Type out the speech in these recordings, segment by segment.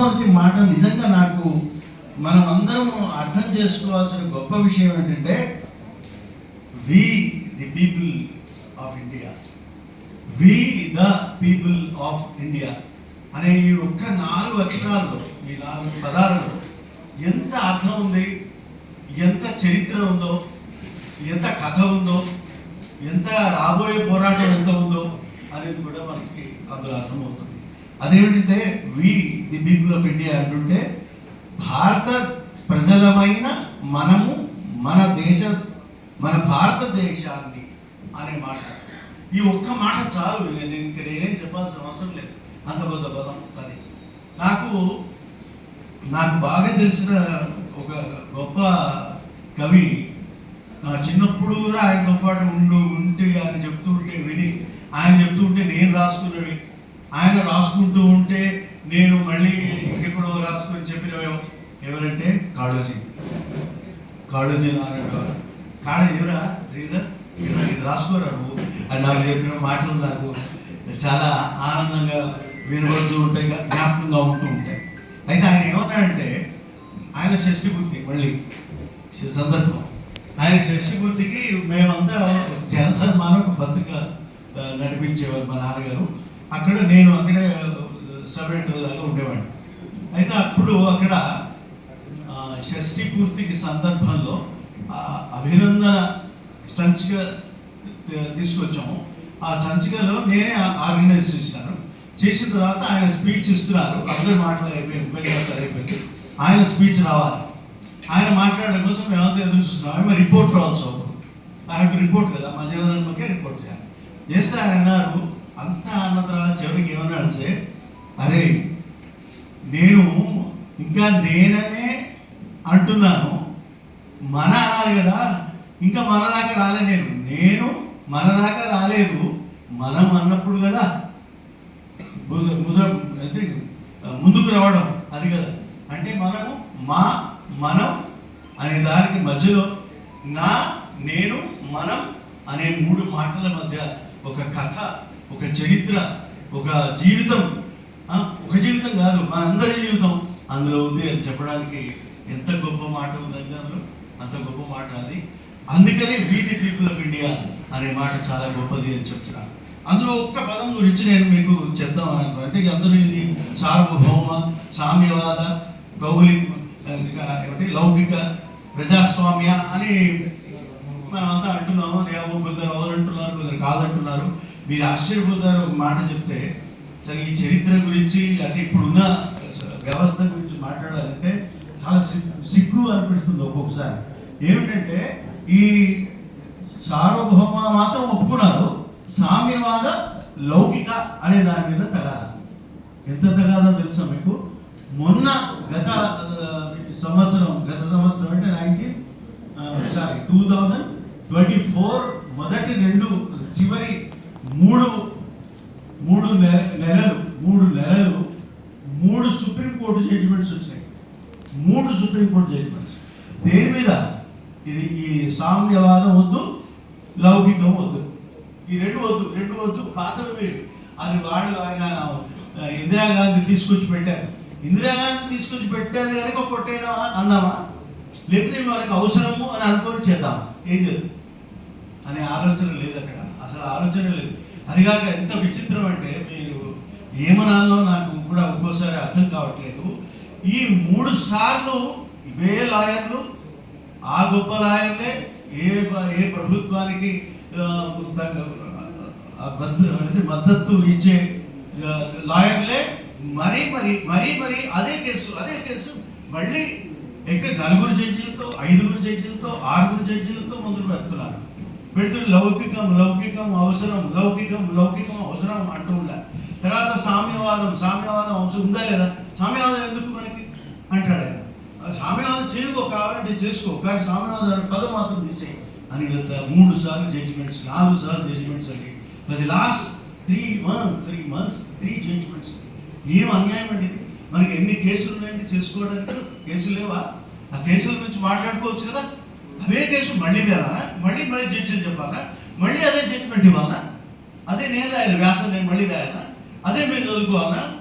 మొట్టమొదటి మాట నిజంగా నాకు మనం అందరం అర్థం చేసుకోవాల్సిన గొప్ప విషయం ఏంటంటే we the people of India we the people of India అనే ఈ ఒక్క నాలుగు అక్షరాల్లో ఈ నాలుగు పదాలలో ఎంత అర్థం ఉంది ఎంత చరిత్ర ఉందో ఎంత కథ ఉందో ఎంత రాబోయే పోరాటం ఎంత ఉందో అనేది కూడా మనకి అందులో అర్థమవుతుంది. అదేమిటంటే we the people of India అంటుంటే భారత ప్రజలమైన మనము మన దేశ మన భారతదేశాన్ని అనే మాట. ఈ ఒక్క మాట చాలు. నేను ఇంక నేనేం చెప్పాల్సిన అవసరం లేదు. అంత పెద్ద పదం అది. నాకు నాకు బాగా తెలిసిన ఒక గొప్ప కవి నా చిన్నప్పుడు కూడా ఆయనతో పాటు ఉండు ఉంటే ఆయన చెప్తూ ఉంటే విని ఆయన చెప్తూ ఉంటే నేను రాసుకున్నవి ఆయన రాసుకుంటూ ఉంటే నేను మళ్ళీ ఇంకెక్కడో రాసుకొని చెప్పినవి ఎవరంటే కాళోజీ. కాళోజీ నారాయణ గారు. కాడ ఎవరా? శ్రీధర్? ఇలా ఇది రాసుకోరా నువ్వు? అని నాకు చెప్పిన మాటలు నాకు చాలా ఆనందంగా వినబడుతూ ఉంటాయి జ్ఞాపకంగా ఉంటూ ఉంటాయి. అయితే ఆయన ఏమన్నాడంటే ఆయన షష్టిపూర్తి మళ్ళీ సందర్భం. ఆయన షష్టిపూర్తికి మేమంతా జనధర్మాన ఒక పత్రిక నడిపించేవారు మా నాన్నగారు. అక్కడ నేను అక్కడే సబ్ లాగా ఉండేవాడిని. అయితే అప్పుడు అక్కడ షష్ఠి పూర్తికి సందర్భంలో అభినందన సంచిక తీసుకొచ్చాము. ఆ సంచికలో నేనే ఆర్గనైజ్ చేశాను చేసిన తర్వాత ఆయన స్పీచ్ ఇస్తున్నారు. అందరు మాటలు అయిపోయింది ఉపన్యాసాలు అయిపోయింది. ఆయన స్పీచ్ రావాలి. ఆయన మాట్లాడడం కోసం మేమంతా ఎదురు చూస్తున్నాం. ఆయన రిపోర్ట్ రావచ్చు ఆయన ఆయనకు రిపోర్ట్ కదా మా జనధర్మకే రిపోర్ట్ చేయాలి. చేస్తే ఆయన అన్నారు అంతా అన్న తర్వాత చివరికి ఏమన్నాడు అంటే అరే నేను ఇంకా నేననే అంటున్నాను. మన అనాలి కదా. ఇంకా మన దాకా రాలే నేను. నేను మన దాకా రాలేదు. మనం అన్నప్పుడు కదా. అంటే ముందుకు రావడం అది కదా. అంటే మనము మా మనం అనే దానికి మధ్యలో నా నేను మనం అనే మూడు మాటల మధ్య ఒక కథ ఒక చరిత్ర ఒక జీవితం ఒక జీవితం కాదు మనందరి జీవితం. అందులో ఉంది అని చెప్పడానికి ఎంత గొప్ప మాట ఉందండి అందులో? అంత గొప్ప మాట అది. అందుకనే వీధి పీపుల్ ఆఫ్ ఇండియా అనే మాట చాలా గొప్పది అని చెప్తున్నాను అందులో ఒక్క పదం గురించి నేను మీకు చెప్తాం అనుకో అంటే అందరూ ఇది సార్వభౌమ సామ్యవాద కౌలిక ఇంకా ఏమిటి లౌకిక ప్రజాస్వామ్య అని మనం అంతా అంటున్నాము. అది ఏమో కొందరు అవునంటున్నారు కొందరు కాదంటున్నారు. మీరు ఆశ్చర్యపోతారు ఒక మాట చెప్తే సరే ఈ చరిత్ర గురించి అంటే ఇప్పుడున్న వ్యవస్థ గురించి మాట్లాడాలంటే చాలా సిగ్గు అనిపిస్తుంది ఒక్కొక్కసారి. ఏమిటంటే ఈ సార్వభౌమ మాత్రం ఒప్పుకున్నారు సామ్యవాద లౌకిక అనే దాని మీద తగాద. ఎంత తగాదో తెలుసా మీకు? మొన్న గత సంవత్సరం గత సంవత్సరం అంటే nineteen sorry two thousand twenty four మొదటి రెండు చివరి మూడు మూడు నెలలు మూడు నెలలు మూడు సుప్రీంకోర్టు జడ్జిమెంట్స్ వచ్చినాయి. మూడు సుప్రీంకోర్టు జడ్జిమెంట్స్. దేని మీద? ఇది ఈ సామ్యవాదం వద్దు లౌకికం వద్దు. ఈ రెండు వద్దు రెండు వద్దు పాతవి వేరు. అది వాళ్ళు ఆయన ఇందిరాగాంధీ తీసుకొచ్చి పెట్టారు. ఇందిరాగాంధీ తీసుకొచ్చి పెట్టారు కనుక కొట్టేయడమా? అందామా లేకపోతే మనకు అవసరము అని అనుకొని చేద్దాం ఏం చేద్దాం? అనే ఆలోచన లేదు అక్కడ. అసలు ఆలోచన లేదు. అదిగాక ఎంత విచిత్రం అంటే మీరు ఏమనాలో నాకు కూడా ఒక్కోసారి అర్థం కావట్లేదు. ఈ మూడు సార్లు ఇవే లాయర్లు ఆ గొప్ప లాయర్లే ఏ ప- ఏ ప్రభుత్వానికి ఆ మద్దతు ఇచ్చే లాయర్లే. మరీ మరి మరీ మరి అదే కేసు అదే కేసు. మళ్ళీ ఇక్కడ నలుగురు జడ్జీలతో ఐదుగురు జడ్జీలతో ఆరుగురు జడ్జీలతో ముందుకు పెడుతున్నారు పెడుతూ లౌకికం లౌకికం అవసరం లౌకికం లౌకికం అవసరం అంటూ ఉండాలి తర్వాత సామ్యవాదం సామ్యవాదం అవసరం ఉందా లేదా? సామ్యవాదం ఎందుకు మనకి? అంటాడు ఆయన. సామ్యవాదం చేయకో కావాలంటే చేసుకో కానీ సామ్యవాదం పదం మాత్రం తీసేయి. అని వెళ్తా. మూడు సార్లు జడ్జిమెంట్స్ నాలుగు సార్లు జడ్జిమెంట్స్ అండి. అది last three month three months three judgements ఏం అన్యాయం అండి మనకి ఎన్ని కేసులు ఉన్నాయండి చేసుకోవడానికి? కేసులు లేవా? ఆ కేసుల గురించి మాట్లాడుకోవచ్చు కదా? అదే కేసు మళ్ళీ మళ్ళీ మళ్ళీ జడ్జిలు చెప్పాలా? మళ్ళీ అదే జడ్జిమెంట్ ఇవ్వాలా? అదే నేను రాయాలి వ్యాసం నేను మళ్ళీ రాయాలా? అదే మీరు చదువుకోవాలా?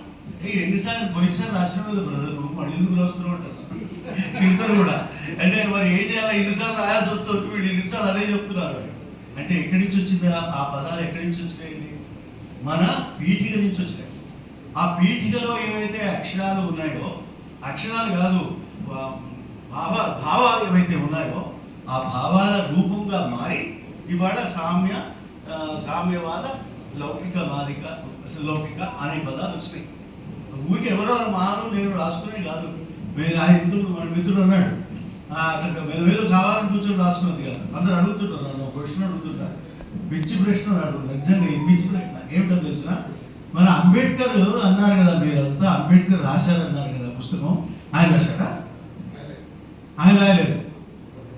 ఏ ఎన్నిసార్లు పోయినసారి రాసిన బ్రదర్ నువ్వు మళ్ళీ ఎందుకు రాస్తున్నావు అంటారు? తింటారు కూడా. అంటే మరి ఏం చేయాలి? ఎన్నిసార్లు రాయాల్సి వస్తుంది వీళ్ళు ఎన్నిసార్లు అదే చెప్తున్నారు. అంటే ఎక్కడి నుంచి వచ్చింది? ఆ- పదాలు ఎక్కడి నుంచి వచ్చినాయండి? మన పీఠిక నుంచి వచ్చినాయి. ఆ పీఠికలో ఏవైతే అక్షరాలు ఉన్నాయో అక్షరాలు కాదు భావ భావాలు ఏవైతే ఉన్నాయో ఆ భావాల రూపంగా మారి ఇవాళ సామ్య సామ్యవాద లౌకికవాదిక లౌకిక అనే పదాలు వచ్చినాయి ఊరికి ఎవరో మాను నేను రాసుకునే కాదు. మేము ఆ మిత్రుడు మన మిత్రుడు అన్నాడు. అక్కడ ఏదో కావాలని కూర్చొని రాసుకున్నది కాదు. అందరు అడుగుతుంటారు నన్ను ప్రశ్న అడుగుతుంటారు. పిచ్చి ప్రశ్న అడుగుతున్నారు నిజంగా ఈ పిచ్చి ప్రశ్న ఏమిటో తెలిసిన మన అంబేద్కర్ అన్నారు కదా మీరంతా అంబేద్కర్ రాశారు అన్నారు కదా పుస్తకం. ఆయన రాశారా ఆయన రాయలేదు.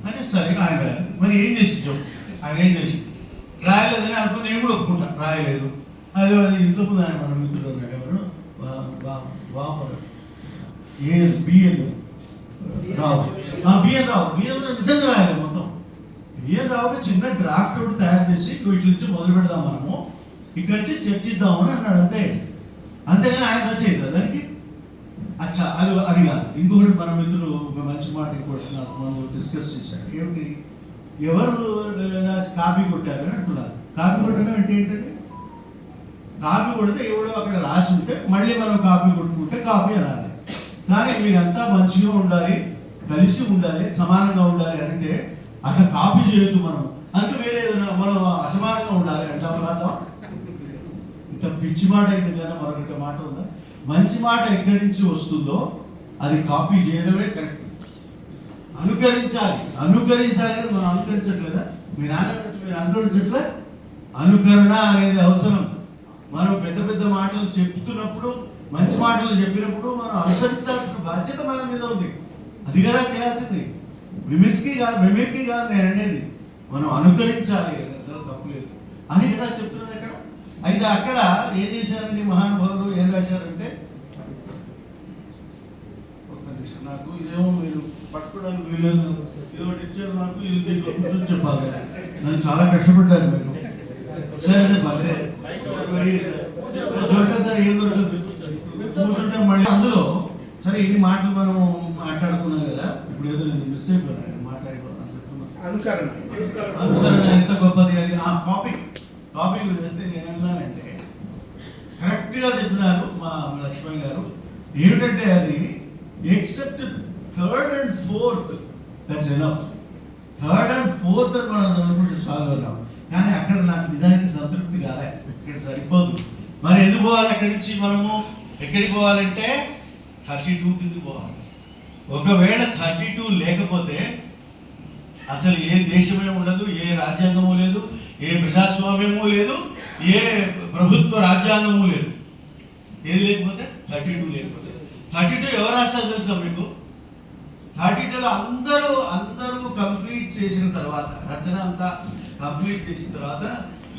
అంటే సరే ఆయన మరి ఏం చేసి ఆయన ఏం చేసి రాయలేదని అనుకుని నేను కూడా ఒప్పుకుంటా. రాయలేదు. అదే ఇంతకుముందు ఆయన మన మిత్రుడు ఎవరు? వా- ఏ బిఎన్ రావు. ఆ బిఎన్ రావు. బిఎన్ నిజంగా రాయలేదు మొత్తం. బిఎన్ రావుకి చిన్న డ్రాఫ్ట్ ఒకటి తయారు చేసి ఇట్ల నుంచి మొదలు పెడదాం మనము. ఇక్కడి నుంచి చర్చిద్దామని అన్నాడు అంతే. అంతేగాని ఆయన రచయిత. దానికి అచ్చా అది అది కాదు. ఇంకొకటి మన మిత్రులు ఒక మంచి మాట కూడా మనం డిస్కస్ చేశాడు. ఏమిటి? ఎవరు రాసి కాపీ కొట్టారు అని అంటున్నారు. కాపీ కొట్టడం అంటే ఏంటంటే కాపీ కొడితే ఎవడో అక్కడ రాసి ఉంటే మళ్ళీ మనం కాపీ కొట్టుకుంటే కాపీ అనాలి. కానీ మీరంతా మంచిగా ఉండాలి కలిసి ఉండాలి సమానంగా ఉండాలి అంటే అట్లా కాపీ చేయొద్దు మనం. అంటే వేరే ఏదైనా మనం అసమానంగా ఉండాలి అంటే అపరాధం ఇంత పిచ్చి మాట అయితే కానీ మరొకటి మాట ఉందా? మంచి మాట ఎక్కడి నుంచి వస్తుందో అది కాపీ చేయడమే కరెక్ట్. అనుకరించాలి. అనుకరించాలి అని మనం అనుకరించట్లేదా? మీ నాన్న మీరు అనుకరించట్లే? అనుకరణ అనేది అవసరం. మనం పెద్ద పెద్ద మాటలు చెప్తున్నప్పుడు మంచి మాటలు చెప్పినప్పుడు మనం అనుసరించాల్సిన బాధ్యత మన మీద ఉంది. అది కదా చేయాల్సింది. మిమిస్కి కాదు మిమిక్కి కాదు నేను అనేది. మనం అనుకరించాలి అందులో తప్పులేదు అది కదా చెప్తున్నది అయితే అక్కడ ఏం చేశారండి మహానుభావులు? ఏం రాశారంటే? ఒక్క నిమిషం నాకు ఇదేమో మీరు పట్టుకోవడానికి వీలేదు ఏదో ఇచ్చారు నాకు ఇది దీంట్లో కూర్చొని చెప్పాలి. నన్ను చాలా కష్టపడ్డారు మీరు. సరే పర్లే. మరి దొరకదు సార్ ఏం దొరకదు కూర్చుంటే మళ్ళీ అందులో సరే ఇన్ని మాటలు మనం మాట్లాడుకున్నాం కదా ఇప్పుడు ఏదో నేను మిస్ అయిపోయాను చెప్తున్నాను అనుకరణ. అనుసరణ ఎంత గొప్పది అది ఆ టాపిక్ టాపిక్ గురించి నేను ఏమన్నానంటే కరెక్ట్గా చెప్పినారు మా లక్ష్మణ్ గారు. ఏమిటంటే అది except third and fourth that's enough third and fourth అని మనం చదువుకుంటే సాల్వ్ అన్నాం. కానీ అక్కడ నాకు నిజానికి సంతృప్తి కాలే. ఇక్కడ సరిపోదు. మరి ఎందుకు పోవాలి అక్కడి నుంచి మనము? ఎక్కడికి పోవాలంటే థర్టీ టూ కిందకి పోవాలి. ఒకవేళ థర్టీ టూ లేకపోతే అసలు ఏ దేశమే ఉండదు ఏ రాజ్యాంగము లేదు ఏ ప్రజాస్వామ్యము లేదు ఏ ప్రభుత్వ రాజ్యాంగము లేదు. ఏది లేకపోతే థర్టీ టూ లేకపోతే. థర్టీ టూ ఎవరు రాస్తారు తెలుసా మీకు? థర్టీ టూలో అందరూ అందరూ కంప్లీట్ చేసిన తర్వాత రచన అంతా కంప్లీట్ చేసిన తర్వాత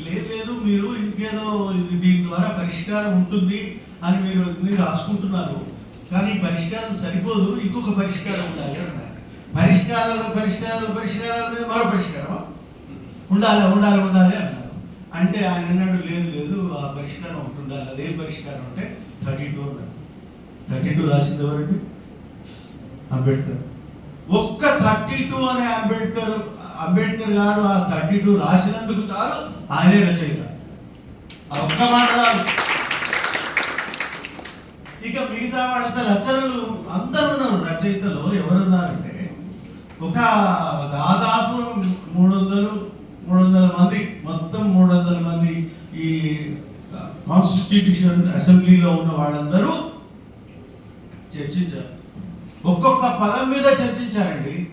లేదు లేదు మీరు ఇంకేదో ఇది దీని ద్వారా పరిష్కారం ఉంటుంది అని మీరు మీరు రాసుకుంటున్నారు. కానీ పరిష్కారం సరిపోదు ఇంకొక పరిష్కారం ఉండాలి అన్నారు. పరిష్కారాలు పరిష్కారాలు పరిష్కారాల మీద మరో పరిష్కారం ఉండాలి ఉండాలి ఉండాలి అన్నారు అంటే ఆయన అన్నాడు లేదు లేదు ఆ పరిష్కారం ఒకటి ఉండాలి. అదే పరిష్కారం అంటే థర్టీ టూ అన్నాడు. థర్టీ టూ రాసింది ఎవరండి? అంబేద్కర్. ఒక్క థర్టీ టూ అనే అంబేద్కర్ అంబేద్కర్ గారు ఆ థర్టీ టూ రాసినందుకు చాలు ఆయనే రచయిత. ఆ ఒక్క మాట రాదు. ఇక మిగతా వాళ్ళంతా రచనలు అందరూ ఉన్నారు రచయితలు ఎవరున్నారంటే ఒక దాదాపు మూడు వందలు మూడు వందల మంది మొత్తం మూడు వందల మంది ఈ కాన్స్టిట్యూషన్ అసెంబ్లీలో ఉన్న వాళ్ళందరూ చర్చించారు. ఒక్కొక్క పదం మీద చర్చించారండి.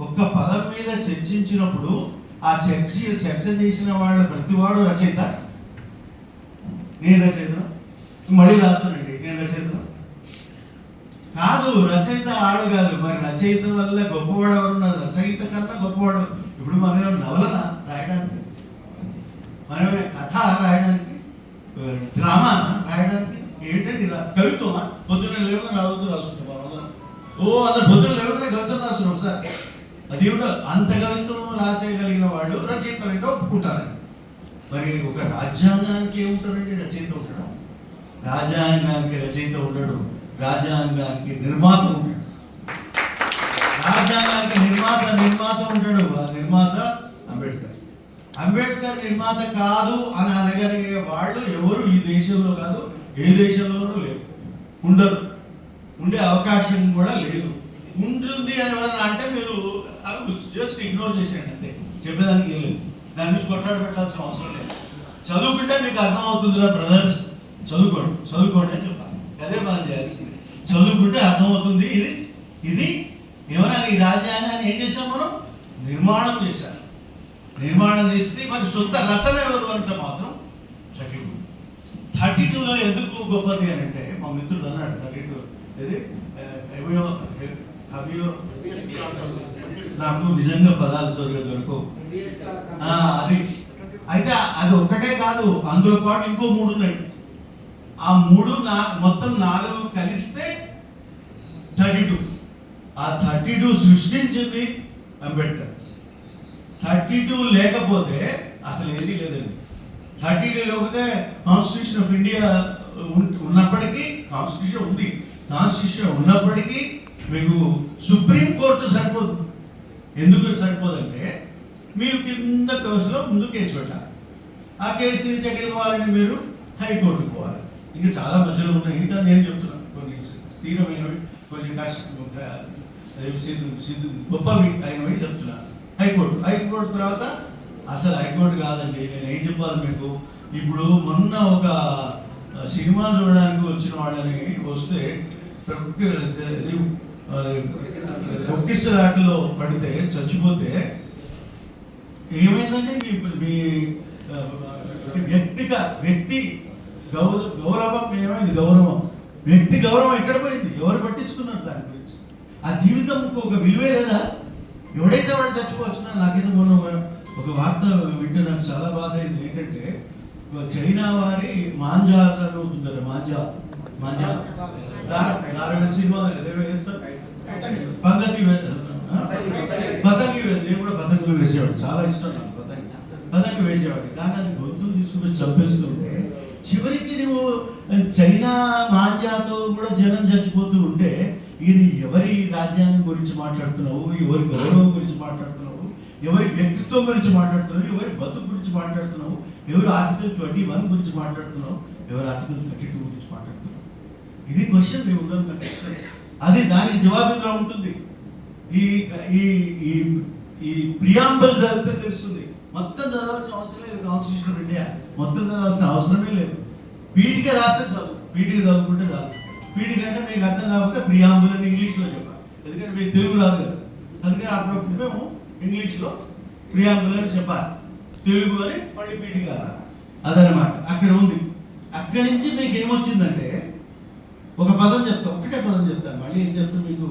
ఒక్క పదం మీద చర్చించినప్పుడు ఆ చర్చ చర్చ చేసిన వాళ్ళ ప్రతివాడు రచయిత? నేను రచయిత మళ్ళీ రాస్తానండి నేను రచయిత కాదు రచయిత ఆడు కాదు. మరి రచయిత వల్ల గొప్పవాడు ఎవరున్నారు? రచయిత కన్నా గొప్పవాడు ఇప్పుడు మనం నవలనా నవలన? రాయడానికి. మనం కథ రాయడానికి డ్రామా రాయడానికి ఏంటంటే ఇలా కవిత్వమా? పొద్దున్న లేవగా రావద్దు రాస్తున్నాం ఓ అందరు పొద్దున లేవగానే కవిత్వం రాస్తున్నాం సార్. అది కూడా అంత కవిత్వం రాసేయగలిగిన వాళ్ళు రచయితలు ఒప్పుకుంటారండి. మరి ఒక రాజ్యాంగానికి ఏముంటారండి రచయిత ఉంటాడు? రాజ్యాంగానికి రచయిత ఉండడు. రాజ్యాంగానికి నిర్మాత ఉంటాడు రాజ్యాంగానికి నిర్మాత నిర్మాత ఉంటాడు అంబేద్కర్ నిర్మాత కాదు అని అనగలిగే వాళ్ళు ఎవరు ఈ దేశంలో కాదు ఏ దేశంలోనూ లేరు. ఉండరు. ఉండే అవకాశం కూడా లేదు. ఉంటుంది అని అంటే మీరు జస్ట్ ఇగ్నోర్ చేసేయండి అంతే. చెప్పేదానికి ఏం లేదు. దాని నుంచి కొట్లాడ పెట్టాల్సిన అవసరం లేదు. చదువుకుంటే మీకు అర్థమవుతుందిరా బ్రదర్స్ చదువుకోండి. చదువుకోండి అని చెప్పాలి. అదే మనం చేయాల్సింది. చదువుకుంటే అర్థమవుతుంది. ఇది ఇది ఏమన్నా ఈ రాజ్యాంగాన్ని ఏం చేసాం మనం? నిర్మాణం చేశాం. నిర్మాణం చేస్తే మనకి సొంత రచన ఎవరు అంటే మాత్రం థర్టీ టూ థర్టీ టూలో ఎందుకు గొప్పది అని అంటే మా మిత్రుడు అన్నాడు. థర్టీ టూ ఇది ఎవయో అవియో నాకు నిజంగా పదాలు సరిగ్గా దొరకవు. అది. అయితే అది ఒక్కటే కాదు అందులో పాటు ఇంకో మూడు ఉన్నాయి. ఆ మూడు నా మొత్తం నాలుగు కలిస్తే థర్టీ టూ. ఆ థర్టీ టూ సృష్టించింది అంబేద్కర్. థర్టీ టూ లేకపోతే అసలు ఏది లేదండి. థర్టీ టూ లేకపోతే కాన్స్టిట్యూషన్ ఆఫ్ ఇండియా ఉన్నప్పటికీ కాన్స్టిట్యూషన్ ఉంది. కాన్స్టిట్యూషన్ ఉన్నప్పటికీ మీకు సుప్రీం కోర్టు సరిపోదు. ఎందుకు సరిపోదంటే మీరు కింద కేసులో ముందు కేసు పెట్టాలి. ఆ కేసు నుంచి ఎక్కడికి పోవాలంటే మీరు హైకోర్టుకు పోవాలి. ఇంకా చాలా మధ్యలో ఉన్నాయి. ఇంకా నేను చెప్తున్నాను కొన్ని స్థిరమైనవి కొంచెం కష్టం సిద్ధు- గొప్పవి అయినవి చెప్తున్నాను హైకోర్టు. హైకోర్టు తర్వాత అసలు హైకోర్టు కాదండి నేను ఏం చెప్పాలి మీకు? ఇప్పుడు మొన్న ఒక సినిమా చూడడానికి వచ్చిన వాళ్ళని వస్తే ప్రకృతి పడితే చచ్చిపోతే ఏమైందండి మీ మీ వ్యక్తిక వ్యక్తి గౌరవ గౌరవం ఏమైంది? గౌరవం. వ్యక్తి గౌరవం ఎక్కడ పోయింది? ఎవరు పట్టించుకున్నారు దాని గురించి? ఆ జీవితం ఒక విలువే లేదా? ఎవడైతే వాడు చచ్చిపోవచ్చున్నా నాకైతే మొన్న ఒక- ఒక వార్త వింటే నాకు చాలా బాధ అయింది ఏంటంటే చైనా వారి మాంజాలను ఉంటుంది కదా మాంజా. మాంజా? దార సినిమా ఏదో వేస్తారు పద్ధతి పతంగి వేసి నేను కూడా పతంగులు వేసేవాడు చాలా ఇష్టం నాకు పతంగి. పతంగి వేసేవాడు కానీ అది గొంతు తీసుకుని చంపేస్తుంటే చివరికి నువ్వు చైనా మాంజాతో కూడా జనం చచ్చిపోతూ ఈయన ఎవరి రాజ్యాంగం గురించి మాట్లాడుతున్నావు? ఎవరి గౌరవం గురించి మాట్లాడుతున్నావు? ఎవరి వ్యక్తిత్వం గురించి మాట్లాడుతున్నావు? ఎవరి బతుకు గురించి మాట్లాడుతున్నావు? ఎవరు ఆర్టికల్ ట్వంటీ వన్ గురించి మాట్లాడుతున్నావు? ఎవరు ఆర్టికల్ థర్టీ టూ గురించి మాట్లాడుతున్నావు? ఇది క్వశ్చన్ మీ ఉందని అది దానికి జవాబుగా ఉంటుంది? ఈ ఈ ఈ ఈ ప్రియాంబల్ చదివితే తెలుస్తుంది. మొత్తం చదవాల్సిన అవసరం లేదు. కాన్స్టిట్యూషన్ ఆఫ్ ఇండియా మొత్తం చదవాల్సిన అవసరమే లేదు. పీటిక రాస్తే చదువు పీటీకి చదువుకుంటే చాలు. వీటికంటే మీకు అర్థం కాకపోతే ప్రియాంబుల్ అని ఇంగ్లీష్లో చెప్పాలి. ఎందుకంటే మీకు తెలుగు రాదు అందుకని అప్పుడప్పుడు మేము ఇంగ్లీష్లో ప్రియాంబుల్ అని చెప్పాలి. తెలుగు అని మళ్ళీ పీటిక అదనమాట. అక్కడ ఉంది. అక్కడి నుంచి మీకు ఏమొచ్చిందంటే ఒక పదం చెప్తా ఒక్కటే పదం చెప్తాను. మళ్ళీ ఏం చెప్తాను మీకు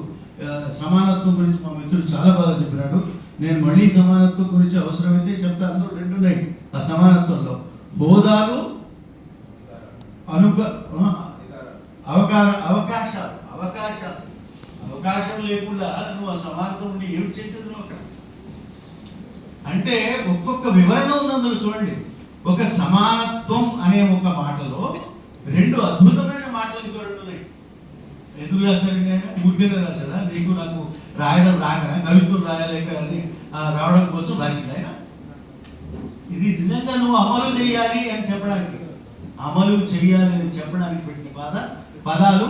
సమానత్వం గురించి మా మిత్రుడు చాలా బాగా చెప్పినాడు. నేను మళ్ళీ సమానత్వం గురించి అవసరమైతే చెప్తా. అందులో రెండు ఉన్నాయి ఆ సమానత్వంలో హోదాలు అనుగ్రహ అవకాశ అవకాశాలు అవకాశాలు. అవకాశం లేకుండా నువ్వు ఆ సమానత్వం ఉండి ఏమి చేసేది నువ్వు అక్కడ? అంటే ఒక్కొక్క వివరణ ఉంది అందులో చూడండి. ఒక సమానత్వం అనే ఒక మాటలో రెండు అద్భుతమైన మాటలు ఇంకో ఉన్నాయి. ఎందుకు రాశారు నేను ఊరికేనే రాశాడా? నీకు నాకు రాయడం రాకనా? కవిత్వం రాయలేక అని రావడం కోసం రాసింది ఆయన? ఇది నిజంగా నువ్వు అమలు చేయాలి అని చెప్పడానికి అమలు చేయాలి అని చెప్పడానికి పెట్టిన బాధ పదాలు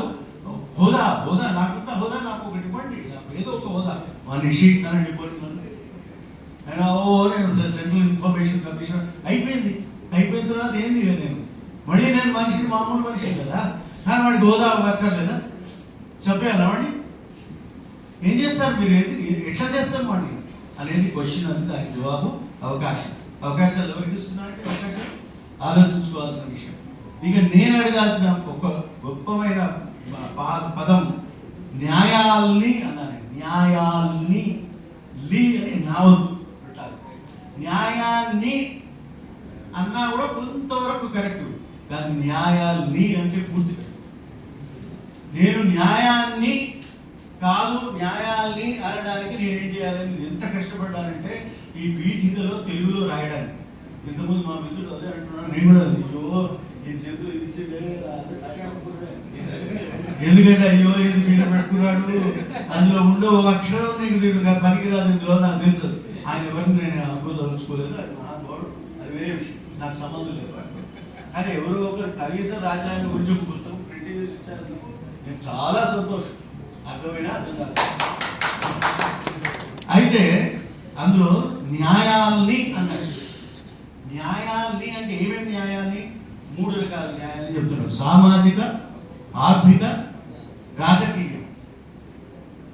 హోదా హోదా నాకున్న హోదా నాకు ఒకటి ఇవ్వండి. నాకు ఏదో ఒక హోదా. మనిషి నన్ను ఇవ్వండి నేను ఓ నేను సెంట్రల్ ఇన్ఫర్మేషన్ కమిషన్ అయిపోయింది. అయిపోయిన తర్వాత ఏంది నేను? మళ్ళీ నేను మనిషిని మామూలు మనిషి కదా? కానీ వాడికి హోదా అక్కర్లేదా చెప్పేయాలా వాడిని? ఏం చేస్తారు మీరు? ఏది? ఎట్లా చేస్తారు వాడిని? అనేది క్వశ్చన్ అంత దానికి జవాబు అవకాశం. అవకాశాలు ఎవరికి ఇస్తున్నారంటే అవకాశం ఆలోచించుకోవాల్సిన విషయం. ఇక నేను అడగాల్సిన ఒక గొప్పమైన ప- పదం న్యాయాల్ని అన్నాను న్యాయాల్ని లీ అని నా న్యాయాన్ని అన్నా కూడా కొంతవరకు కరెక్ట్. కానీ న్యాయాల్ని అంటే పూర్తి నేను న్యాయాన్ని కాదు న్యాయాల్ని అనడానికి నేనేం చేయాలని ఎంత కష్టపడ్డానంటే ఈ పీఠికలో తెలుగులో రాయడానికి. ఇంతకుముందు మా మిత్రుడు అదే అంటున్నాడు నేను కూడా అయ్యో ఎందుకంటే అయ్యో ఇది మీరు పెట్టుకున్నాడు. అందులో ఉండే ఒక అక్షరం నీకు దీని పనికిరాదు ఇందులో నాకు తెలుసు. ఆయన ఎవరిని నేను అనుకోదలుచుకోలేదు అది నా గోడు అది వేరే విషయం. నాకు సంబంధం లేదు కానీ ఎవరో ఒకరు కనీసం రాజ్యాంగం గురించి పుస్తకం ప్రింట్ చేసి ఇచ్చినందుకు నేను చాలా సంతోషం. అర్థమైనా అర్థం కాదు. అయితే అందులో న్యాయాల్ని అన్నాడు. న్యాయాల్ని అంటే ఏమేమి న్యాయాల్ని? మూడు రకాల న్యాయాల్ని చెప్తున్నారు సామాజిక ఆర్థిక రాజకీయం.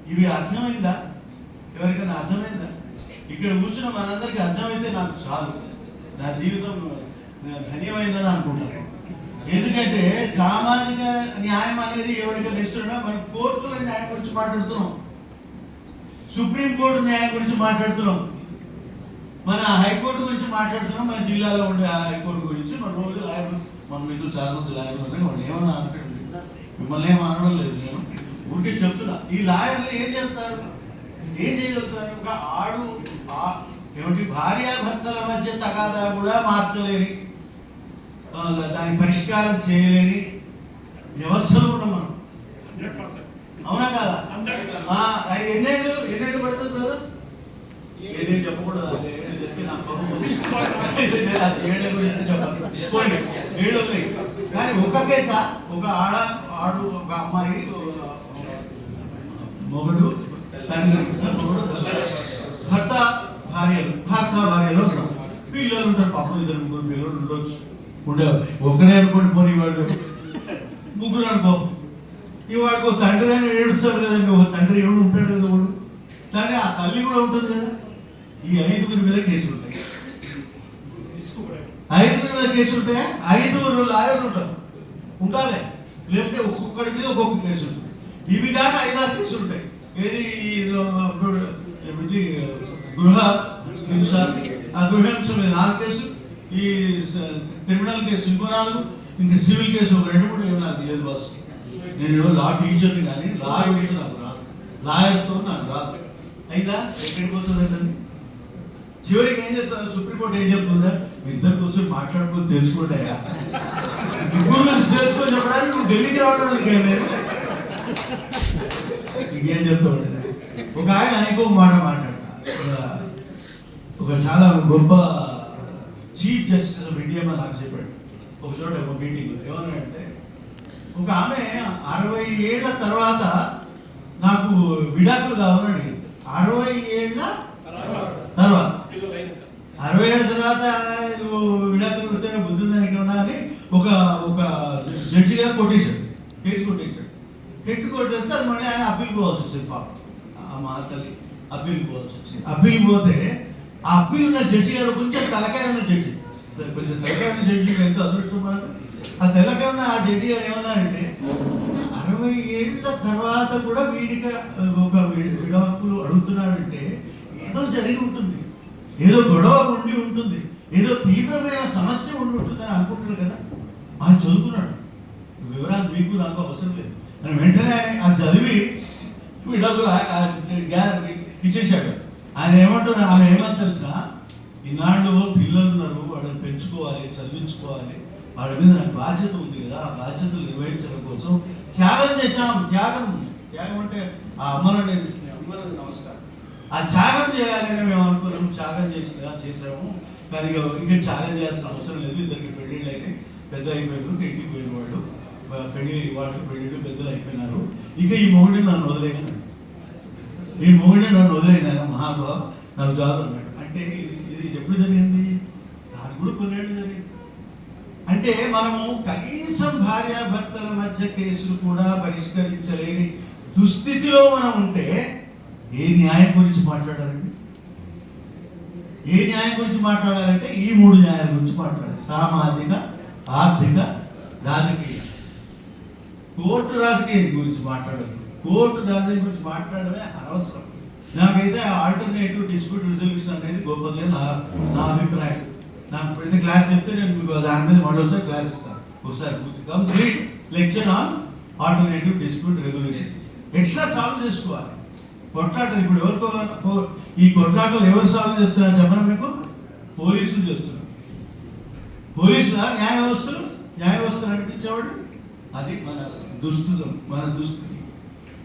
ఇవి అర్థమైందా? ఎవరికైనా అర్థమైందా? ఇక్కడ కూర్చున్న మనందరికీ అర్థమైతే నాకు చాలు. నా జీవితం ధన్యమైందని అనుకుంటాను. ఎందుకంటే సామాజిక న్యాయం అనేది ఎవరికైనా ఇస్తున్నా మనం కోర్టుల న్యాయం గురించి మాట్లాడుతున్నాం. సుప్రీంకోర్టు న్యాయం గురించి మాట్లాడుతున్నాం. మన హైకోర్టు గురించి మాట్లాడుతున్నాం. మన జిల్లాలో ఉండే ఆ హైకోర్టు గురించి మన రోజు లాయర్లు మన మీకు చాలా మంది లాయర్లు వాళ్ళు ఏమన్నా అనకండి. మిమ్మల్ని ఏం అనడం లేదు నేను. ఊరికే చెప్తున్నా. ఈ లాయర్లు ఏం చేస్తారు? ఏం చేయగలుగుతారు? ఒక ఆడు ఏమిటి భార్యాభర్తల మధ్య తగాదా కూడా మార్చలేని దాని పరిష్కారం చేయలేని వ్యవస్థలో ఉన్నాం మనం. అవునా కాదా? ఎన్నేళ్ళు ఎన్నేళ్ళు పడుతుంది బ్రదర్? ఏదేం చెప్పకూడదు చెప్తే నాకు ఏళ్ళ గురించి చెప్పాలి? ఏడు ఉన్నాయి కానీ ఒక కేసా ఒక ఆడ ఆడు ఒక అమ్మాయి మొగుడు తండ్రి మొగుడు భర్త భార్యలు భర్త భార్యలో ఉన్నాం. పిల్లలు ఉంటారు పాపం ఇద్దరు ముగ్గురు పిల్లలు ఉండొచ్చు. ఉండే ఒకడే అనుకోండి పోనీ వాడు. ముగ్గురు అనుకో. ఇవాడికి ఒక తండ్రి అని ఏడుస్తాడు కదండి. ఒక తండ్రి ఎవడు ఉంటాడు కదా వాడు. కానీ ఆ తల్లి కూడా ఉంటుంది కదా. ఈ ఐదుగురి మీద కేసులు ఉంటాయి మీద కేసులు ఉంటాయా? ఐదుగురు లాయర్లు ఉంటారు. ఉండాలి. లేకపోతే ఒక్కొక్కడి మీద ఒక్కొక్క కేసు ఉంటుంది. ఇవి కాక ఐదారు కేసులు ఉంటాయి. ఏది ఏమిటి గృహ హింస ఆ గృహ హింస మీద నాలుగు కేసు ఈ క్రిమినల్ కేసు ఇంకో నాలుగు ఇంకా సివిల్ కేసు ఒక రెండు మూడు ఏమో నాకు తెలియదు బాస్. నేను ఏదో లా టీచర్ని కానీ లా గురించి నాకు రాదు. లాయర్తో నాకు రాదు. అయితే ఎక్కడికి పోతుందండి చివరికి ఏం చేస్తుంది సుప్రీంకోర్టు ఏం చెప్తుందా ఇద్దరు కూర్చొని మాట్లాడుకుని తెలుసుకుంటాయా ముగ్గురు నుంచి తెలుసుకొని చెప్పడానికి నువ్వు ఢిల్లీకి రావడం ఇంకేం లేదు ఇంకేం చెప్తా ఉంటుంది ఒక ఆయన ఇంకో మాట మాట్లాడతా. ఒక- చాలా గొప్ప చీఫ్ జస్టిస్ ఆఫ్ ఇండియా నాకు చెప్పాడు. ఒక చోట ఒక మీటింగ్లో. ఏమన్నాడంటే ఒక ఆమె అరవై ఏళ్ళ తర్వాత నాకు విడాకులు కావాలని అరవై ఏళ్ళ తర్వాత అరవై ఏళ్ళ తర్వాత నువ్వు విడాకులు పెడితే బుద్ధి దానికి ఉన్నా అని ఒక ఒక జడ్జి గారు కొట్టేశాడు. కేసు కొట్టేశాడు. కెట్టు కొట్టేస్తే అది మళ్ళీ ఆయన అప్పీల్ పోవాల్సి వచ్చింది పాపం. ఆ మా తల్లి అప్పీల్ పోవాల్సి వచ్చింది. అప్పీల్ పోతే ఆ అప్పీల్ ఉన్న జడ్జి గారు కొంచెం తలకాయ ఉన్న జడ్జి కొంచెం తలకాయ ఉన్న జడ్జి ఎంత అదృష్టం మనకు ఆ తలకాయ ఉన్న ఆ జడ్జి గారు ఏమన్నారంటే అరవై ఏళ్ళ తర్వాత కూడా వీడికి ఒక విడాకులు అడుగుతున్నాడంటే ఏదో జరిగి ఉంటుంది. ఏదో గొడవ ఉండి ఉంటుంది ఏదో తీవ్రమైన సమస్య ఉండి ఉంటుందని అనుకుంటున్నాడు కదా. ఆయన చదువుకున్నాడు. వివరాలు మీకు నాకు అవసరం లేదు. నేను వెంటనే ఆ చదివి విడాకులు ఇచ్చేసాడు ఆయన ఏమంటారు? ఆమె ఏమని తెలుసా? ఈనాళ్ళు పిల్లలు ఉన్నారు వాళ్ళని పెంచుకోవాలి చదివించుకోవాలి. వాళ్ళ మీద నాకు బాధ్యత ఉంది కదా ఆ బాధ్యతలు నిర్వహించడం కోసం త్యాగం చేశాం. త్యాగం త్యాగం అంటే ఆ అమ్మలో నేను అమ్మలో నమస్కారం. ఆ త్యాగం చేయాలని మేము అనుకున్నాము త్యాగం చేసినా చేసాము కానీ ఇక ఇంకా త్యాగం చేయాల్సిన అవసరం లేదు. ఇద్దరికి పెళ్ళిళ్ళు అయినాయి పెద్ద అయిపోయారు ఇంటికి పోయిన వాళ్ళు వా- పెళ్ళి వాళ్ళు పెళ్ళిళ్ళు పెద్దలు అయిపోయినారు. ఇక ఈ మొగుడిని నన్ను వదిలేయను ఈ మొగుడిని నన్ను వదిలేయను మహాబాబు నాకు జాబ్ అన్నాడు. అంటే ఇది ఇది ఎప్పుడు జరిగింది? దాని కూడా కొన్నేళ్ళు జరిగింది. అంటే మనము కనీసం భార్యాభర్తల మధ్య కేసులు కూడా పరిష్కరించలేని దుస్థితిలో మనం ఉంటే ఏ న్యాయం గురించి మాట్లాడాలండి? ఏ న్యాయం గురించి మాట్లాడాలంటే ఈ మూడు న్యాయాల గురించి మాట్లాడాలి. సామాజిక ఆర్థిక రాజకీయ. కోర్టు రాజకీయం గురించి మాట్లాడద్దు. కోర్టు రాజకీయం గురించి మాట్లాడమే అనవసరం. నాకైతే ఆల్టర్నేటివ్ డిస్ప్యూట్ రిజల్యూషన్ అనేది గొప్పది నా నా అభిప్రాయం. నాకు ప్రతి క్లాస్ చెప్తే నేను మీకు దాని మీద మళ్ళీ క్లాస్ ఇస్తాను. ఒకసారి complete lecture on alternative dispute regulation ఎట్లా సాల్వ్ చేసుకోవాలి? కొట్లాటలు ఇప్పుడు ఎవరికో ఈ కొట్లాటలు ఎవరు సాల్వ్ చేస్తున్నారు చెప్పండి మీకు? పోలీసులు చేస్తున్నారు. పోలీసులా? న్యాయ వ్యవస్థలు? న్యాయవ్యవస్థ నడిపించేవాడు అది మన దుస్థితం మన దుస్థితి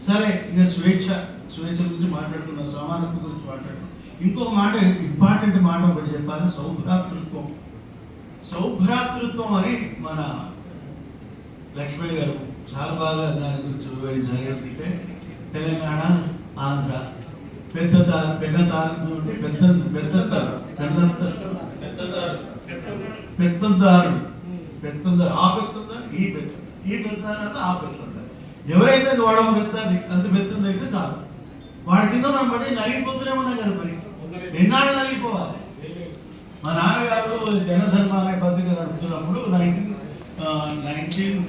సరే ఇంకా స్వేచ్ఛ స్వేచ్ఛ గురించి మాట్లాడుకున్నాం సమానత్వం గురించి మాట్లాడుకున్నాం ఇంకొక మాట ఇంపార్టెంట్ మాట ఒకటి చెప్పాలి సౌభ్రాతృత్వం. సౌభ్రాతృత్వం అని మన లక్ష్మయ్య గారు చాలా బాగా దాని గురించి వివరించారు. తెలంగాణ ఆంధ్ర పెద్ద పెద్ద అంటే పెద్ద పెద్ద తారు పెద్ద పెత్తందారు పెత్తందారు ఆ పెత్తందారు ఈ పెత్తందారు ఈ పెత్తందారు అంటే ఆ పెత్తందారు ఎవరైతే వాడవ పెద్దది అంత పెద్దంది అయితే చాలు. వాడి కింద మనం పడి నలిగిపోతూనే ఉన్నాం కదా మరి. ఎన్నాళ్ళు నలిగిపోవాలి? మా నాన్నగారు జనధర్మ అనే పత్రిక నడుపుతున్నప్పుడు nineteen nineteen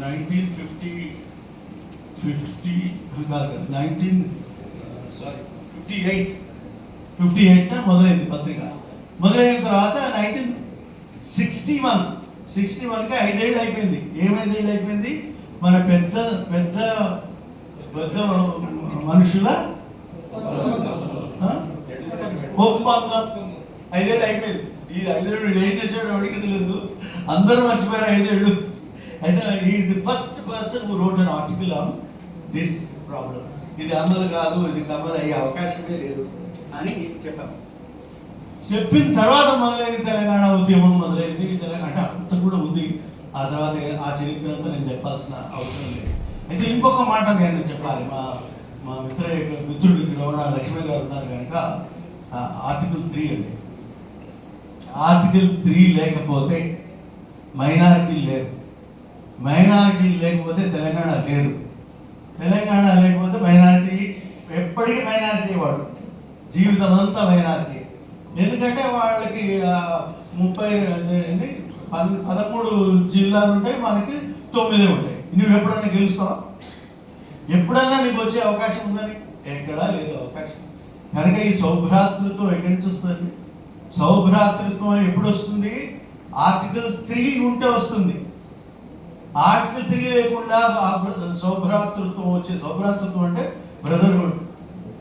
nineteen fifty fifty కాదు nineteen sorry fifty eight fifty eight మొదలైంది పత్రిక. మొదలైన తర్వాత నైన్టీన్ సిక్స్టీ వన్ సిక్స్టీ వన్కి ఐదేళ్ళు అయిపోయింది. ఏం ఐదేళ్ళు అయిపోయింది? మన పెద్ద పెద్ద పెద్ద మనుషుల ఒప్పందం. ఐదేళ్ళు అయిపోయింది. ఈ ఐదేళ్ళు ఏం చేశాడో అడిగి తెలియదు అందరూ మర్చిపోయారు ఐదేళ్ళు. అయితే ఈ the first person who wrote an article on this problem ఇది అమలు కాదు ఇది అమలు అయ్యే అవకాశమే లేదు అని చెప్పాము చెప్పిన తర్వాత మొదలైంది తెలంగాణ ఉద్యమం మొదలైంది తెలంగాణ. అంటే అంత కూడా ఉంది. ఆ తర్వాత ఆ చరిత్ర అంతా నేను చెప్పాల్సిన అవసరం లేదు. అయితే ఇంకొక మాట నేను చెప్పాలి. మా మా మిత్ర మిత్రుడు ఇక్కడ ఉన్న లక్ష్మీ గారు ఉన్నారు కనుక ఆర్టికల్ త్రీ అండి. ఆర్టికల్ త్రీ లేకపోతే మైనారిటీ లేరు మైనారిటీ లేకపోతే తెలంగాణ లేరు తెలంగాణ లేకపోతే మైనారిటీ ఎప్పటికీ మైనారిటీ వాడు. జీవితం అంతా మైనారిటీ. ఎందుకంటే వాళ్ళకి ముప్పై పద- పదమూడు జిల్లాలు ఉంటాయి మనకి తొమ్మిదే ఉంటాయి. నువ్వు ఎప్పుడైనా గెలుస్తావా? ఎప్పుడైనా నీకు వచ్చే అవకాశం ఉందని? ఎక్కడా లేదు అవకాశం. కనుక ఈ సౌభ్రాతృత్వం ఎక్కడి నుంచి వస్తుంది సౌభ్రాతృత్వం ఎప్పుడు వస్తుంది? ఆర్టికల్ త్రీ ఉంటే వస్తుంది. ఆటలు తెలియకుండా లేకుండా సౌభ్రాతృత్వం వచ్చే సౌభ్రాతృత్వం అంటే బ్రదర్హుడ్.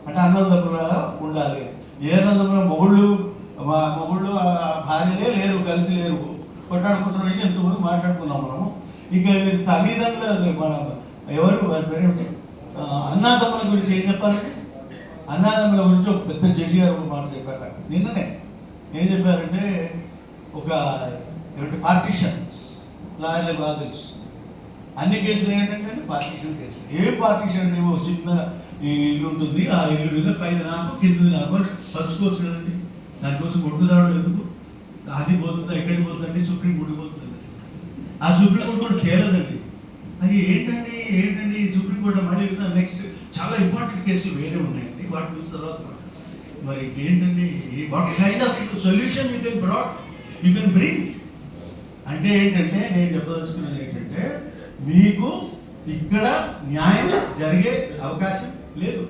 అంటే అన్నదమ్ములాగా ఉండాలి. ఏ అన్నదమ్ముల మొగుళ్ళు మా మొగుళ్ళు ఆ భార్యలే లేరు కలిసి లేరు. కొట్టాడుకుంటున్న విషయం ఎంతమంది మాట్లాడుకున్నాం మనము. ఇక వీరి తల్లిదండ్రులు మన ఎవరు పేరేమిటి అన్నాదమ్ముల గురించి ఏం చెప్పాలంటే అన్నాదమ్ముల గురించి ఒక పెద్ద జడ్జి గారు ఒక మాట చెప్పారు. నిన్ననే ఏం చెప్పారంటే ఒక ఏమిటి పార్టీషన్. లాయర్ బాగా తెలుసు అన్ని కేసులు ఏంటంటే పార్టీషన్ కేసు ఏ పార్టీషన్ ఏమో చిన్న ఈ ఇల్లు ఉంటుంది ఆ ఇల్లు మీద పైన నాకు కింద నాకు పంచుకోవచ్చు కదండి దానికోసం కొట్టుదాడు ఎందుకు? అది పోతుందా ఎక్కడికి పోతుందండి? సుప్రీం కోర్టు పోతుంది ఆ సుప్రీం కోర్టు కూడా తేలదండి. అది ఏంటండి ఏంటండి సుప్రీం కోర్టు మళ్ళీ నెక్స్ట్ చాలా ఇంపార్టెంట్ కేసులు వేరే ఉన్నాయండి. వాటి గురించి తర్వాత మరి ఏంటండి what kind of solution you can broad you can bring అంటే ఏంటంటే నేను చెప్పదలుచుకున్నది ఏంటంటే మీకు ఇక్కడ న్యాయం జరిగే అవకాశం లేదు.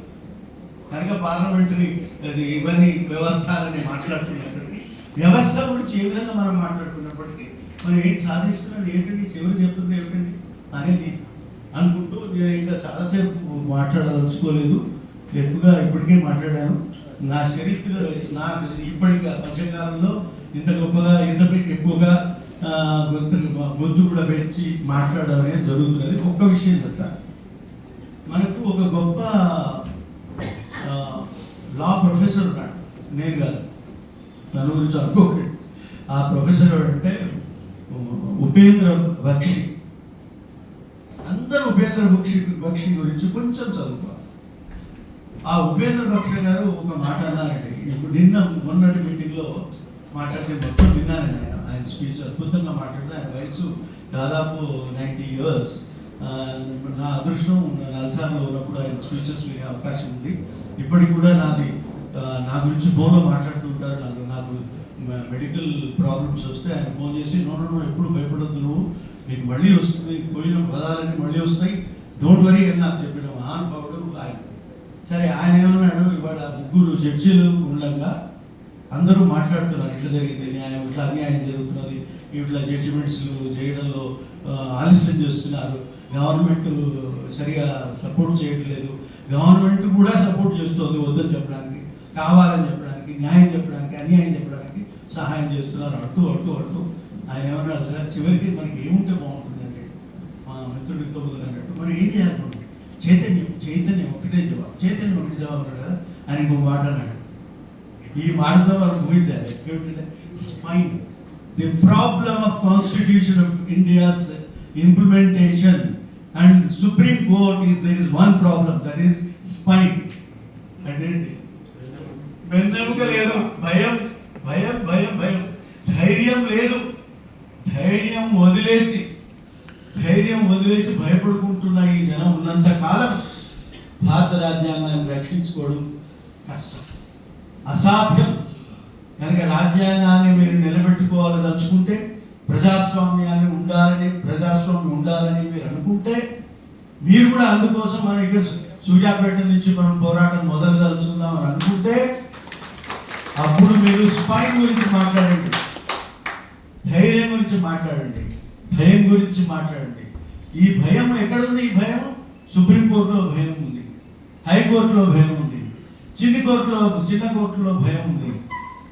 కనుక పార్లమెంటరీ అది ఇవన్నీ వ్యవస్థలని మాట్లాడుతున్నప్పటికీ వ్యవస్థ గురించి ఏ విధంగా మనం మాట్లాడుకున్నప్పటికీ మనం ఏంటి సాధిస్తున్నది ఏంటండి? చివరి చెప్తుంది ఏమిటండి? అనేది అనుకుంటూ నేను ఇంకా చాలాసేపు మాట్లాడదలుచుకోలేదు. ఎక్కువగా ఇప్పటికే మాట్లాడాను. నా చరిత్ర నా ఇప్పటికీ మధ్యకాలంలో ఇంత గొప్పగా ఇంత ఎక్కువగా గొంతులు గొంతు గొంతు కూడా పెంచి మాట్లాడడం అనేది జరుగుతున్నది. ఒక్క విషయం చెప్తాను మనకు ఒక గొప్ప లా ప్రొఫెసర్ ఉన్నాడు. నేను కాదు. తన గురించి అనుకోకండి. ఆ ప్రొఫెసర్ అంటే ఉపేంద్ర బక్షి. అందరూ ఉపేంద్ర బక్షి బక్షి గురించి కొంచెం చదువుకోవాలి. ఆ ఉపేంద్ర బక్ష గారు ఒక మాట అన్నారండి. ఇప్పుడు నిన్న మొన్నటి మీటింగ్లో మాట్లాడితే మొత్తం విన్నాను ఆయన ఆయన స్పీచ్ అద్భుతంగా మాట్లాడుతూ ఆయన వయసు దాదాపు నైంటీ ఇయర్స్. నా అదృష్టం నల్సార్లో ఉన్నప్పుడు ఆయన స్పీచెస్ వినే అవకాశం ఉంది. ఇప్పటికి కూడా నాది నా గురించి ఫోన్లో మాట్లాడుతూ ఉంటారు. నాకు నాకు మెడికల్ ప్రాబ్లమ్స్ వస్తే ఆయన ఫోన్ చేసి నో నో నో ఎప్పుడు భయపడద్దు నువ్వు. నీకు మళ్ళీ వస్తుంది. పోయిన పదాలన్నీ మళ్ళీ వస్తాయి. డోంట్ వరీ అని నాకు చెప్పిన మహానుభావుడు ఆయన. సరే ఆయన ఏమన్నాడు? ఇవాళ ముగ్గురు జడ్జీలు ఉండగా అందరూ మాట్లాడుతున్నారు. ఇట్లా జరిగింది న్యాయం ఇట్లా అన్యాయం జరుగుతున్నది ఇట్లా జడ్జిమెంట్స్లు చేయడంలో ఆలస్యం చేస్తున్నారు. గవర్నమెంట్ సరిగా సపోర్ట్ చేయట్లేదు. గవర్నమెంట్ కూడా సపోర్ట్ చేస్తుంది వద్దని చెప్పడానికి కావాలని చెప్పడానికి న్యాయం చెప్పడానికి అన్యాయం చెప్పడానికి సహాయం చేస్తున్నారు. అంటూ అంటూ అంటూ. ఆయన ఏమన్నారు సార్ చివరికి మనకి ఏముంటే బాగుంటుందండి? మా మిత్రుడు తొమ్మిది అన్నట్టు. మనం ఏం చేయాలి మనం? చైతన్యం చైతన్యం ఒకటే జవాబు. చైతన్యం ఒకటి జవాబు అన్నాడు కదా? ఆయన ఇంకో మాట అన్నాడు. ఈ మాటతో మనం ముగించాలి. ఏమిటంటే spine the problem of constitution of India's implementation and supreme court is there is one problem that is spine అంటే వెన్నెముక లేదు. భయం భయం భయం భయం. ధైర్యం లేదు. ధైర్యం వదిలేసి ధైర్యం వదిలేసి భయపడుకుంటున్న ఈ జనం ఉన్నంత కాలం భారత రాజ్యాంగాన్ని రక్షించుకోవడం కష్టం. అసాధ్యం. కనుక రాజ్యాంగాన్ని మీరు నిలబెట్టుకోవాలదలుచుకుంటే ప్రజాస్వామ్యాన్ని ఉండాలని ప్రజాస్వామ్యం ఉండాలని మీరు అనుకుంటే మీరు కూడా అందుకోసం మనం ఇక్కడ సూర్యాపేట నుంచి మనం పోరాటం మొదలుదలుచుకుందాం అని అనుకుంటే అప్పుడు మీరు స్పైన్ గురించి మాట్లాడండి. ధైర్యం గురించి మాట్లాడండి. భయం గురించి మాట్లాడండి. ఈ భయం ఎక్కడుంది ఈ భయం సుప్రీంకోర్టులో భయం ఉంది. హైకోర్టులో భయం చిన్ని కోర్టులో చిన్న కోర్టులో భయం ఉంది.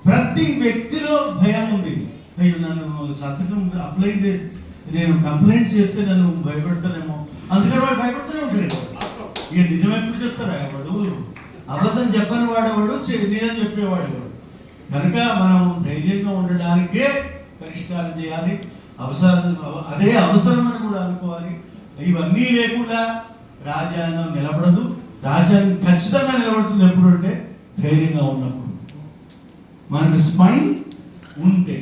ప్రతి వ్యక్తిలో భయం ఉంది. అయ్యో నన్ను సంతకం అప్లై చేసి నేను కంప్లైంట్ చేస్తే నన్ను భయపెడతానేమో అందుకని వాడు భయపడుతూనే ఉంటాడు ఇక నిజం ఎప్పుడు చెప్తారా? వాడు అబద్ధం చెప్పని వాడేవాడు? నిజం చెప్పేవాడేవాడు కనుక మనం ధైర్యంగా ఉండడానికే పరిష్కారం చేయాలి. అవసరం అదే అవసరం అని కూడా అనుకోవాలి. ఇవన్నీ లేకుండా రాజ్యాంగం నిలబడదు. రాజ్యాంగం ఖచ్చితంగా నిలబడుతుంది ఎప్పుడు అంటే ధైర్యంగా ఉన్నప్పుడు. మనకు స్పైన్ ఉంటే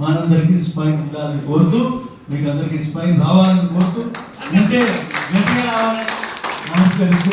మనందరికీ స్పైన్ ఉండాలని కోరుతూ మీకు అందరికీ స్పైన్ రావాలని కోరుతూ ఉంటే గట్టిగా రావాలని నమస్కరిస్తూ